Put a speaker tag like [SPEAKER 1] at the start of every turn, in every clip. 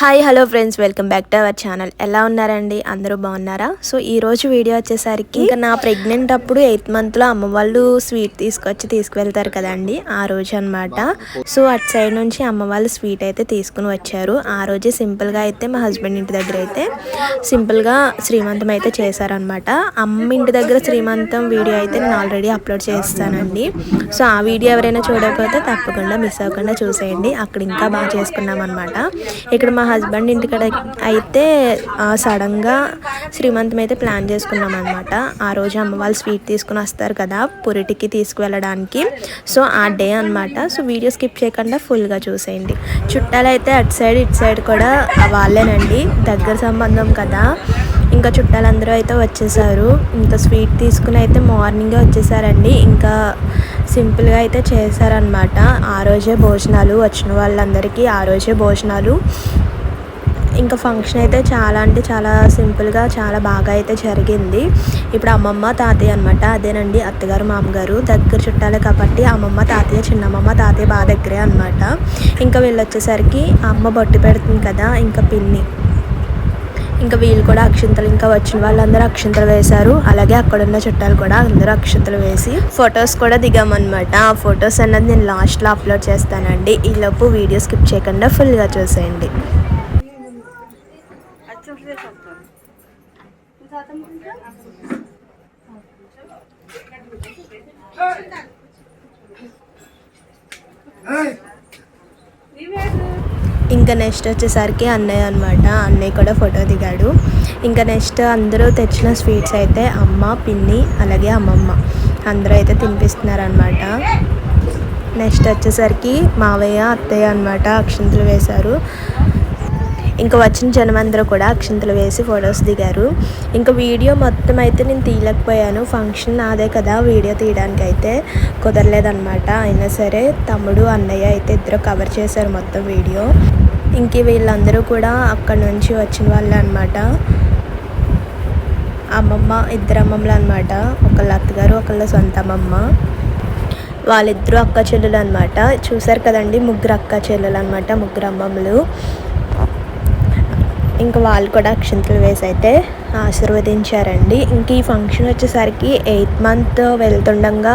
[SPEAKER 1] Hi hello friends welcome back to our channel ఎలా ఉన్నారండి అందరూ బాగున్నారా సో ఈ రోజు వీడియో వచ్చేసరికి ఇంకా నా ప్రెగ్నెంట్ అప్పుడు ఎయిత్ మంత్లో అమ్మ వాళ్ళు స్వీట్ తీసుకొచ్చి తీసుకువెళ్తారు కదండి ఆ రోజు అనమాట సో అటు సైడ్ నుంచి అమ్మ వాళ్ళు స్వీట్ అయితే తీసుకుని వచ్చారు. ఆ రోజే సింపుల్గా అయితే మా హస్బెండ్ ఇంటి దగ్గర అయితే సింపుల్గా శ్రీమంతం అయితే చేశారనమాట అమ్మ ఇంటి దగ్గర శ్రీమంతం వీడియో అయితే నేను ఆల్రెడీ అప్లోడ్ చేస్తానండి. సో ఆ వీడియో ఎవరైనా చూడకపోతే తప్పకుండా మిస్ అవ్వకుండా చూసేయండి. అక్కడ ఇంకా బాగా చేసుకున్నాం అనమాట ఇక్కడ మా హస్బెండ్ ఇంటికాడ అయితే సడన్గా శ్రీమంతం అయితే ప్లాన్ చేసుకున్నాం అనమాట ఆ రోజు అమ్మ వాళ్ళు స్వీట్ తీసుకుని వస్తారు కదా పురిటికి తీసుకువెళ్ళడానికి. సో ఆ డే అనమాట సో వీడియో స్కిప్ చేయకుండా ఫుల్గా చూసేయండి. చుట్టాలు అయితే అటు సైడ్ ఇటు సైడ్ కూడా వాళ్ళేనండి. దగ్గర సంబంధం కదా. ఇంకా చుట్టాలందరూ అయితే వచ్చేసారు. ఇంకా స్వీట్ తీసుకుని అయితే మార్నింగే వచ్చేసారండి. ఇంకా సింపుల్గా అయితే చేశారనమాట ఆ రోజే భోజనాలు వచ్చిన వాళ్ళందరికీ ఆ రోజే భోజనాలు. ఇంకా ఫంక్షన్ అయితే చాలా అంటే చాలా సింపుల్గా చాలా బాగా అయితే జరిగింది. ఇప్పుడు అమ్మమ్మ తాతయ్య అనమాట అదేనండి అత్తగారు మామగారు. దగ్గర చుట్టాలే కాబట్టి అమ్మమ్మ తాతయ్య చిన్నమ్మమ్మ తాతయ్య బాగా దగ్గరే అనమాట ఇంకా వీళ్ళు వచ్చేసరికి అమ్మ బొట్టు పెడుతుంది కదా ఇంకా పిన్ని. ఇంకా వీళ్ళు కూడా అక్షింతలు ఇంకా వచ్చిన వాళ్ళందరూ అక్షింతలు వేశారు. అలాగే అక్కడ ఉన్న చుట్టాలు కూడా అందరూ అక్షింతలు వేసి ఫొటోస్ కూడా దిగామన్నమాట. ఆ ఫొటోస్ అన్నది నేను లాస్ట్లో అప్లోడ్ చేస్తానండి. ఈలోపు వీడియో స్కిప్ చేయకుండా ఫుల్గా చూసేయండి. ఇంకా నెక్స్ట్ వచ్చేసరికి అన్నయ్య అనమాట అన్నయ్య కూడా ఫోటో దిగాడు. ఇంకా నెక్స్ట్ అందరూ తెచ్చిన స్వీట్స్ అయితే అమ్మ పిన్ని అలాగే అమ్మమ్మ. అందరూ అయితే తినిపిస్తున్నారనమాట నెక్స్ట్ వచ్చేసరికి మావయ్య అత్తయ్య అనమాట అక్షంతలు వేశారు. ఇంకా వచ్చిన జనం అందరూ కూడా అక్షింతలు వేసి ఫొటోస్ దిగారు. ఇంకా వీడియో మొత్తం అయితే నేను తీయలేకపోయాను. ఫంక్షన్ నాదే కదా వీడియో తీయడానికి అయితే కుదరలేదనమాట అయినా సరే తమ్ముడు అన్నయ్య అయితే ఇద్దరు కవర్ చేశారు మొత్తం వీడియో. ఇంక వీళ్ళందరూ కూడా అక్కడ నుంచి వచ్చిన వాళ్ళే అనమాట అమ్మమ్మ ఇద్దరు అమ్మమ్మలు అనమాట ఒకళ్ళ అత్తగారు ఒకళ్ళ సొంత అమ్మమ్మ. వాళ్ళిద్దరూ అక్క చెల్లెలు అనమాట చూసారు కదండి ముగ్గురు అక్క చెల్లెలు అనమాట ముగ్గురు అమ్మమ్మలు. ఇంకా వాళ్ళు కూడా అక్షంతలు వేసి అయితే ఆశీర్వదించారండి. ఇంక ఈ ఫంక్షన్ వచ్చేసరికి ఎయిత్ మంత్ వెళ్తుండగా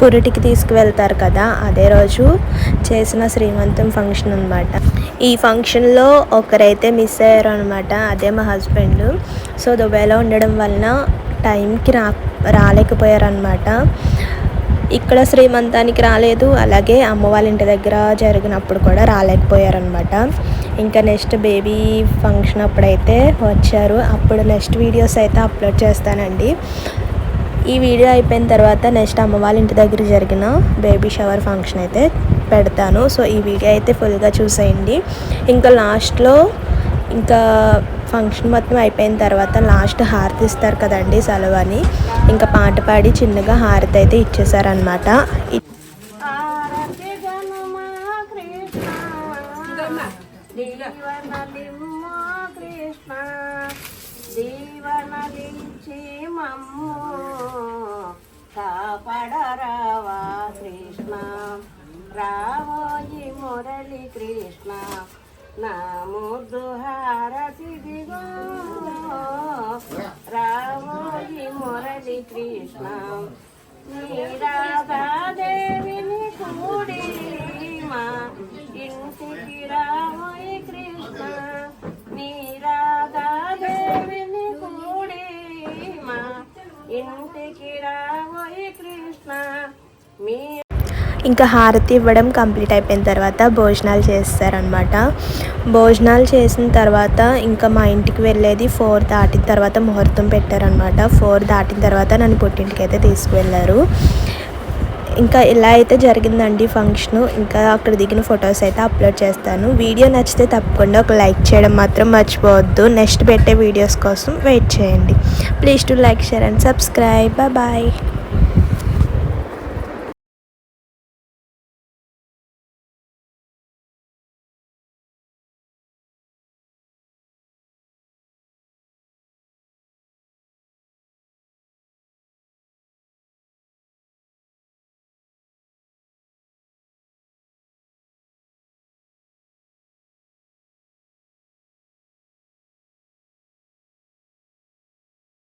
[SPEAKER 1] పురిటికి తీసుకువెళ్తారు కదా అదే రోజు చేసిన శ్రీమంతం ఫంక్షన్ అనమాట ఈ ఫంక్షన్లో ఒకరైతే మిస్ అయ్యారు అనమాట అదే మా హస్బెండ్. సో దుబాయ్లో ఉండడం వలన టైంకి రా రాలేకపోయారనమాట ఇక్కడ శ్రీమంతానికి రాలేదు అలాగే అమ్మ వాళ్ళ ఇంటి దగ్గర జరిగినప్పుడు కూడా రాలేకపోయారనమాట ఇంకా నెక్స్ట్ బేబీ ఫంక్షన్ అప్పుడైతే వచ్చారు. అప్పుడు నెక్స్ట్ వీడియోస్ అయితే అప్లోడ్ చేస్తానండి. ఈ వీడియో అయిపోయిన తర్వాత నెక్స్ట్ అమ్మ వాళ్ళ ఇంటి దగ్గర జరిగిన బేబీ షవర్ ఫంక్షన్ అయితే పెడతాను. సో ఈ వీడియో అయితే ఫుల్గా చూసేయండి. ఇంకా లాస్ట్లో ఇంకా ఫంక్షన్ మొత్తం అయిపోయిన తర్వాత లాస్ట్ హారతి ఇస్తారు కదండి సెలవు అని. ఇంకా పాట పాడి చిన్నగా హారతి అయితే ఇచ్చేసారనమాట
[SPEAKER 2] కృష్ణ దీవనలించి మమ్ము కాపాడరావా కృష్ణ. రావోయి మురళి కృష్ణ నా ముద్దు హారతిదిగో రావోయి మురళి కృష్ణ నీరాధాదేవిని కూడి మా ఇంటి మీ
[SPEAKER 1] ఇంకా హారతి ఇవ్వడం కంప్లీట్ అయిపోయిన తర్వాత భోజనాలు చేస్తారనమాట భోజనాలు చేసిన తర్వాత ఇంకా మా ఇంటికి వెళ్ళేది ఫోర్ దాటిన తర్వాత ముహూర్తం పెట్టారనమాట ఫోర్ దాటిన తర్వాత నన్ను పుట్టింటికి అయితే తీసుకువెళ్ళారు. ఇంకా ఇలా అయితే జరిగిందండి ఫంక్షన్. ఇంకా అక్కడ దిగిన ఫొటోస్ అయితే అప్లోడ్ చేస్తాను. వీడియో నచ్చితే తప్పకుండా ఒక లైక్ చేయడం మాత్రం మర్చిపోవద్దు. నెక్స్ట్ పెట్టే వీడియోస్ కోసం వెయిట్ చేయండి. Please to like share and subscribe. Bye.